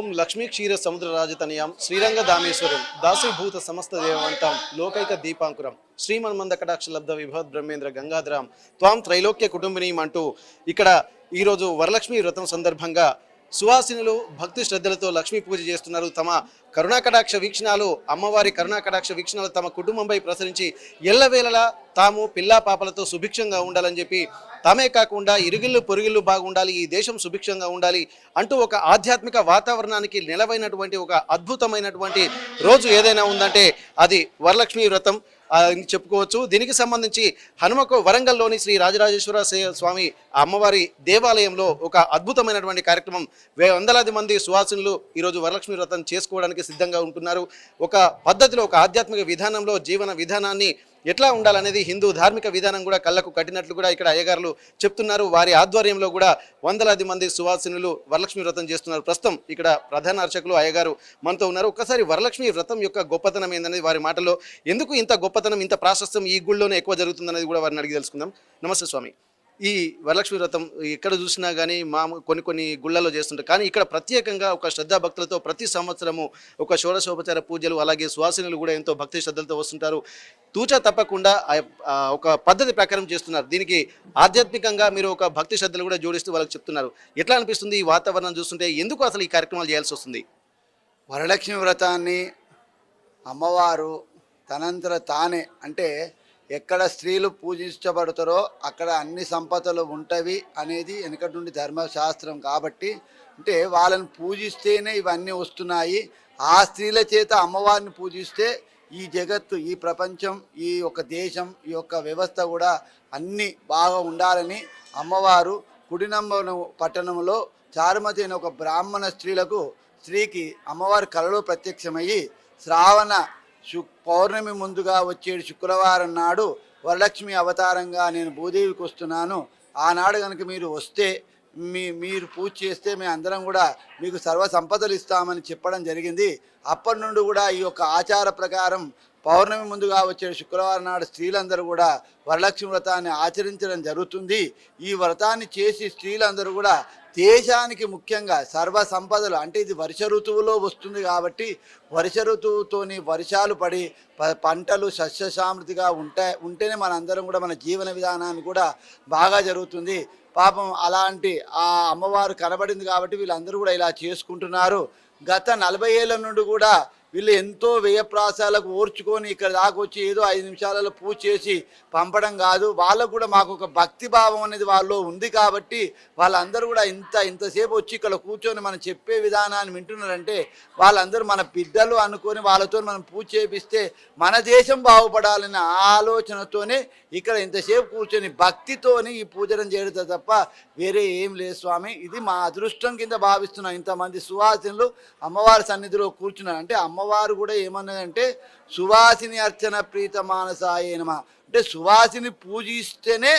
ఓం లక్ష్మీ క్షీర సముద్ర రాజతనయం శ్రీరంగ దామేశ్వరం దాసీభూత సమస్త దేవంతం లోకైక దీపాంకురం శ్రీమన్మంద కటాక్ష లబ్ధ విభద్ బ్రహ్మేంద్ర గంగాధరం త్వాం త్రైలోక్య కుటుంబిని అంటూ ఇక్కడ ఈరోజు వరలక్ష్మి వ్రతం సందర్భంగా సువాసినులు భక్తి శ్రద్ధలతో లక్ష్మీ పూజ చేస్తున్నారు. తమ కరుణాకటాక్ష వీక్షణాలు అమ్మవారి కరుణాకటాక్ష వీక్షణాలు తమ కుటుంబంపై ప్రసరించి ఎల్లవేళలా తాము పిల్లా పాపలతో సుభిక్షంగా ఉండాలని చెప్పి తామే కాకుండా ఇరుగిళ్ళు పొరుగిళ్ళు బాగుండాలి ఈ దేశం సుభిక్షంగా ఉండాలి అంటూ ఒక ఆధ్యాత్మిక వాతావరణానికి నిలవైనటువంటి ఒక అద్భుతమైనటువంటి రోజు ఏదైనా ఉందంటే అది వరలక్ష్మి వ్రతం. చెప్పుకోవచ్చు. దీనికి సంబంధించి హనుమకు వరంగల్లోని శ్రీ రాజరాజేశ్వర స్వామి అమ్మవారి దేవాలయంలో ఒక అద్భుతమైనటువంటి కార్యక్రమం వే వందలాది మంది సువాసినులు ఈరోజు వరలక్ష్మి వ్రతం చేసుకోవడానికి సిద్ధంగా ఉంటున్నారు. ఒక పద్ధతిలో ఒక ఆధ్యాత్మిక విధానంలో జీవన విధానాన్ని ఎట్లా ఉండాలనేది హిందూ ధార్మిక విధానం కూడా కళ్ళకు కట్టినట్లు కూడా ఇక్కడ అయ్యగారులు చెప్తున్నారు. వారి ఆధ్వర్యంలో కూడా వందలాది మంది సువాసినులు వరలక్ష్మి వ్రతం చేస్తున్నారు. ప్రస్తుతం ఇక్కడ ప్రధాన అర్చకులు అయ్యగారు మనతో ఉన్నారు. ఒక్కసారి వరలక్ష్మి వ్రతం యొక్క గొప్పతనం ఏందనేది వారి మాటలో ఎందుకు ఇంత గొప్పతనం ఇంత ప్రాశస్త్యం ఈ గుళ్ళోనే ఎక్కువ జరుగుతుందనేది కూడా వారిని అడిగి తెలుసుకుందాం. నమస్తే స్వామి. ఈ వరలక్ష్మి వ్రతం ఎక్కడ చూసినా కానీ మా కొన్ని కొన్ని గుళ్ళలో చేస్తుంటారు. కానీ ఇక్కడ ప్రత్యేకంగా ఒక శ్రద్ధా భక్తులతో ప్రతి సంవత్సరము ఒక షోడశోపచార పూజలు అలాగే సువాసినులు కూడా ఎంతో భక్తి శ్రద్ధలతో వస్తుంటారు. తూచా తప్పకుండా ఒక పద్ధతి ప్రకారం చేస్తున్నారు. దీనికి ఆధ్యాత్మికంగా మీరు ఒక భక్తి శ్రద్ధలు కూడా జోడిస్తూ వాళ్ళకి చెప్తున్నారు. ఎట్లా అనిపిస్తుంది ఈ వాతావరణం చూస్తుంటే? ఎందుకు అసలు ఈ కార్యక్రమాలు చేయాల్సి వస్తుంది? వరలక్ష్మి వ్రతాన్ని అమ్మవారు తనంతర తానే అంటే ఎక్కడ స్త్రీలు పూజించబడతారో అక్కడ అన్ని సంపదలు ఉంటవి అనేది వెనకటి నుండి ధర్మశాస్త్రం కాబట్టి అంటే వాళ్ళని పూజిస్తేనే ఇవన్నీ వస్తున్నాయి. ఆ స్త్రీల చేత అమ్మవారిని పూజిస్తే ఈ జగత్తు ఈ ప్రపంచం ఈ యొక్క దేశం ఈ యొక్క వ్యవస్థ కూడా అన్ని బాగా ఉండాలని అమ్మవారు కుడినంబ పట్టణంలో చారుమతి అనే ఒక బ్రాహ్మణ స్త్రీలకు స్త్రీకి అమ్మవారి కలలో ప్రత్యక్షమయ్యి శ్రావణ శు పౌర్ణమి ముందుగా వచ్చే శుక్రవారం నాడు వరలక్ష్మి అవతారంగా నేను భూదేవికి వస్తున్నాను. ఆనాడు కనుక మీరు వస్తే మీ మీరు పూజ చేస్తే మేము అందరం కూడా మీకు సర్వ సంపదలు ఇస్తామని చెప్పడం జరిగింది. అప్పటి నుండి కూడా ఈ యొక్క ఆచార ప్రకారం పౌర్ణమి ముందుగా వచ్చే శుక్రవారం నాడు స్త్రీలందరూ కూడా వరలక్ష్మి వ్రతాన్ని ఆచరించడం జరుగుతుంది. ఈ వ్రతాన్ని చేసి స్త్రీలందరూ కూడా దేశానికి ముఖ్యంగా సర్వ సంపదలు అంటే ఇది వర్ష ఋతువులో వస్తుంది కాబట్టి వర్ష ఋతువుతోని వర్షాలు పడి ప- పంటలు సస్యసామృతిగా ఉంటాయి ఉంటేనే మనందరం కూడా మన జీవన విధానాన్ని కూడా బాగా జరుగుతుంది. పాపం అలాంటి ఆ అమ్మవారు కనబడింది కాబట్టి వీళ్ళందరూ కూడా ఇలా చేసుకుంటున్నారు. గత నలభై ఏళ్ళ నుండి కూడా వీళ్ళు ఎంతో వ్యయప్రాసాలకు ఓర్చుకొని ఇక్కడ దాకా వచ్చి ఏదో ఐదు నిమిషాలలో పూజ చేసి పంపడం కాదు. వాళ్ళకు కూడా మాకు ఒక భక్తి భావం అనేది వాళ్ళలో ఉంది కాబట్టి వాళ్ళందరూ కూడా ఇంత ఇంతసేపు వచ్చి ఇక్కడ కూర్చొని మనం చెప్పే విధానాన్ని వింటున్నారంటే వాళ్ళందరూ మన బిడ్డలు అనుకొని వాళ్ళతో మనం పూజ చేపిస్తే మన దేశం బాగుపడాలనే ఆలోచనతోనే ఇక్కడ ఇంతసేపు కూర్చొని భక్తితోని ఈ పూజనం చేయడం తప్ప వేరే ఏం లేదు స్వామి. ఇది మా అదృష్టం కింద భావిస్తున్నాం ఇంతమంది సువాసినులు అమ్మవారి సన్నిధిలో కూర్చున్నారు అంటే అమ్మవారు కూడా ఏమన్నదంటే సువాసిని అర్చన ప్రీత మానసాయే నమ. అంటే సువాసిని పూజిస్తేనే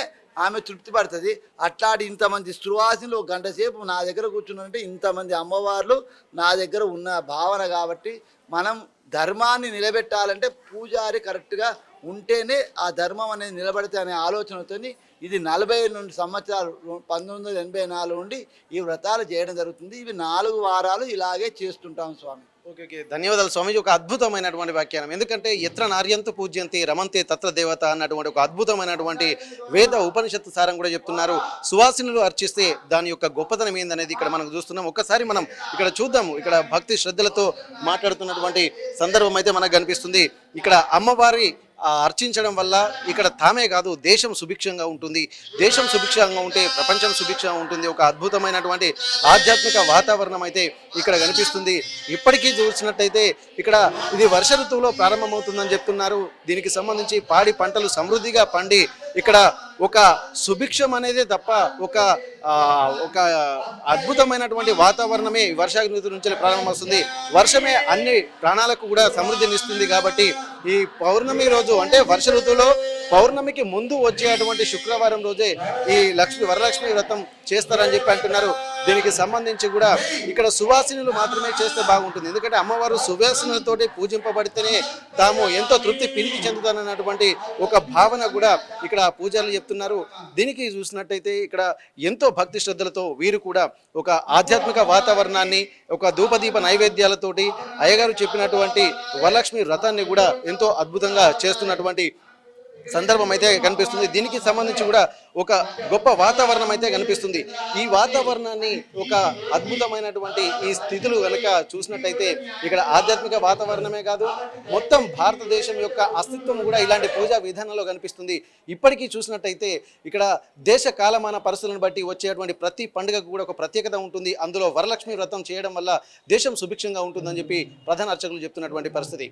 ఆమె తృప్తి పడుతుంది. అట్లాంటి ఇంతమంది సువాసిని ఒక గంట సేపు నా దగ్గర కూర్చున్నారంటే ఇంతమంది అమ్మవార్లు నా దగ్గర ఉన్న భావన కాబట్టి మనం ధర్మాన్ని నిలబెట్టాలంటే పూజారి కరెక్ట్గా ఉంటేనే ఆ ధర్మం అనేది నిలబడితే అనే ఆలోచనతోని ఇది నలభై నుండి సంవత్సరాలు పంతొమ్మిది వందల ఎనభై నాలుగు నుండి ఈ వ్రతాలు చేయడం జరుగుతుంది. ఇవి నాలుగు వారాలు ఇలాగే చేస్తుంటాం స్వామి. Okay okay. ధన్యవాదాలు స్వామిజీ. ఒక అద్భుతమైనటువంటి వ్యాఖ్యానం. ఎందుకంటే ఎత్ర నార్యంతు పూజ్యంతి రమంతి తత్ర దేవత అన్నటువంటి ఒక అద్భుతమైనటువంటి వేద ఉపనిషత్తు సారం కూడా చెప్తున్నారు. సువాసినులు అర్చిస్తే దాని యొక్క గొప్పతనం ఏందనేది ఇక్కడ మనం చూస్తున్నాం. ఒక్కసారి మనం ఇక్కడ చూద్దాము. ఇక్కడ భక్తి శ్రద్ధలతో మాట్లాడుతున్నటువంటి సందర్భం అయితే మనకు కనిపిస్తుంది. ఇక్కడ అమ్మవారి అర్చించడం వల్ల ఇక్కడ తామే కాదు దేశం సుభిక్షంగా ఉంటుంది. దేశం సుభిక్షంగా ఉంటే ప్రపంచం సుభిక్షంగా ఉంటుంది. ఒక అద్భుతమైనటువంటి ఆధ్యాత్మిక వాతావరణం అయితే ఇక్కడ కనిపిస్తుంది. ఇప్పటికీ చూసినట్టయితే ఇక్కడ ఇది వర్ష ఋతువులో ప్రారంభమవుతుందని చెప్తున్నారు. దీనికి సంబంధించి పాడి పంటలు సమృద్ధిగా పండి ఇక్కడ ఒక సుభిక్షం అనేదే తప్ప ఒక ఒక అద్భుతమైనటువంటి వాతావరణమే ఈ నుంచి ప్రారంభమవుతుంది. వర్షమే అన్ని ప్రాణాలకు కూడా సమృద్ధినిస్తుంది కాబట్టి ఈ పౌర్ణమి రోజు అంటే వర్ష ఋతువులో పౌర్ణమికి ముందు వచ్చేటువంటి శుక్రవారం రోజే ఈ లక్ష్మి వరలక్ష్మి వ్రతం చేస్తారని చెప్పి అంటున్నారు. దీనికి సంబంధించి కూడా ఇక్కడ సువాసినులు మాత్రమే చేస్తే బాగుంటుంది. ఎందుకంటే అమ్మవారు సువాసనలతోటి పూజింపబడితేనే తాము ఎంతో తృప్తి పిలికి చెందుతానన్నటువంటి ఒక భావన కూడా ఇక్కడ పూజారులు చెప్తున్నారు. దీనికి చూసినట్టయితే ఇక్కడ ఎంతో భక్తి శ్రద్ధలతో వీరు కూడా ఒక ఆధ్యాత్మిక వాతావరణాన్ని ఒక ధూపదీప నైవేద్యాలతోటి అయ్యగారు చెప్పినటువంటి వరలక్ష్మి వ్రతాన్ని కూడా ఎంతో అద్భుతంగా చేస్తున్నటువంటి సందర్భం అయితే కనిపిస్తుంది. దీనికి సంబంధించి కూడా ఒక గొప్ప వాతావరణం అయితే కనిపిస్తుంది. ఈ వాతావరణాన్ని ఒక అద్భుతమైనటువంటి ఈ స్థితులు కనుక చూసినట్టయితే ఇక్కడ ఆధ్యాత్మిక వాతావరణమే కాదు మొత్తం భారతదేశం యొక్క అస్తిత్వం కూడా ఇలాంటి పూజా విధానంలో కనిపిస్తుంది. ఇప్పటికీ చూసినట్టయితే ఇక్కడ దేశ కాలమాన పరిస్థితులను బట్టి వచ్చేటువంటి ప్రతి పండుగకు కూడా ఒక ప్రత్యేకత ఉంటుంది. అందులో వరలక్ష్మి వ్రతం చేయడం వల్ల దేశం సుభిక్షంగా ఉంటుందని చెప్పి ప్రధాన అర్చకులు చెప్తున్నటువంటి పరిస్థితి.